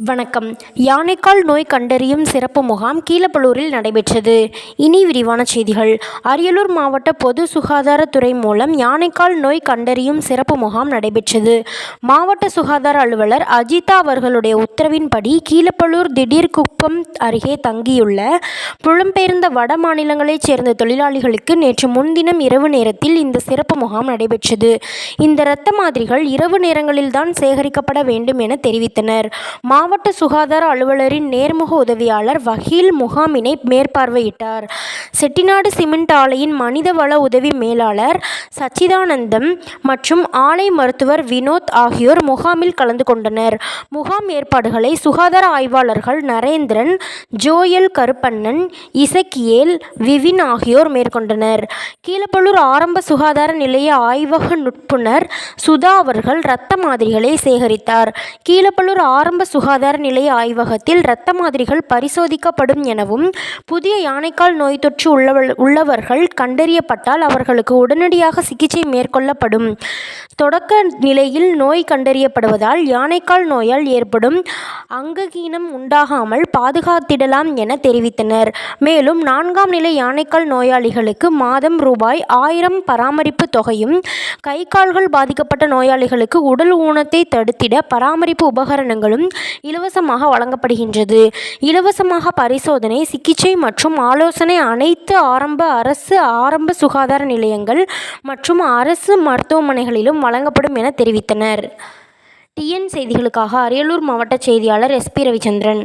வணக்கம். யானைக்கால் நோய் கண்டறியும் சிறப்பு முகாம் கீழப்பலூரில் நடைபெற்றது. இனி விரிவான செய்திகள். அரியலூர் மாவட்ட பொது சுகாதாரத்துறை மூலம் யானைக்கால் நோய் கண்டறியும் சிறப்பு முகாம் நடைபெற்றது. மாவட்ட சுகாதார அலுவலர் அஜிதா அவர்களுடைய உத்தரவின்படி கீழப்பழூர் திடீர்குப்பம் அருகே தங்கியுள்ள புலம்பெயர்ந்த வட மாநிலங்களைச் சேர்ந்த தொழிலாளிகளுக்கு நேற்று முன்தினம் இரவு நேரத்தில் இந்த சிறப்பு முகாம் நடைபெற்றது. இந்த இரத்த மாதிரிகள் இரவு நேரங்களில்தான் சேகரிக்கப்பட வேண்டும் என தெரிவித்தனர். மாவட்ட மாவட்ட சுகாதார அலுவலரின் நேர்முக உதவியாளர் வகீல் முகாமினை மேற்பார்வையிட்டார். செட்டிநாடு சிமெண்ட் ஆலையின் மனிதவள உதவி மேலாளர் சச்சிதானந்தம் மற்றும் ஆலை மருத்துவர் வினோத் ஆகியோர் முகாமில் கலந்து கொண்டனர். முகாம் ஏற்பாடுகளை சுகாதார ஆய்வாளர்கள் நரேந்திரன் ஜோயல் கருப்பண்ணன் இசக்கியேல் விவின் ஆகியோர் மேற்கொண்டனர். கீழப்பள்ளூர் ஆரம்ப சுகாதார நிலைய ஆய்வக நுட்புணர் சுதா அவர்கள் இரத்த மாதிரிகளை சேகரித்தார். கீழப்பள்ளூர் ஆரம்ப சுகாதார நிலைய ஆய்வகத்தில் இரத்த மாதிரிகள் பரிசோதிக்கப்படும் எனவும் புதிய யானைக்கால் நோய் தொற்று உள்ளவள் உள்ளவர்கள் கண்டறியப்பட்டால் அவர்களுக்கு உடனடியாக சிகிச்சை மேற்கொள்ளப்படும். தொடக்க நிலையில் நோய் கண்டறியப்படுவதால் யானைக்கால் நோயால் ஏற்படும் அங்ககீனம் உண்டாகாமல் பாதுகாத்திடலாம் என தெரிவித்தனர். மேலும் நான்காம் நிலை யானைக்கால் நோயாளிகளுக்கு மாதம் ரூபாய் ஆயிரம் பராமரிப்பு தொகையும் கை கால்கள் பாதிக்கப்பட்ட நோயாளிகளுக்கு உடல் ஊனத்தை தடுத்திட பராமரிப்பு உபகரணங்களும் இலவசமாக வழங்கப்படுகின்றது. இலவசமாக பரிசோதனை சிகிச்சை மற்றும் ஆலோசனை அனைத்து ஆரம்ப அரசு ஆரம்ப சுகாதார நிலையங்கள் மற்றும் அரசு மருத்துவமனைகளிலும் வழங்கப்படும் என தெரிவித்தனர். டிஎன் செய்திகளுக்காக அரியலூர் மாவட்ட செய்தியாளர் எஸ்பி ரவிச்சந்திரன்.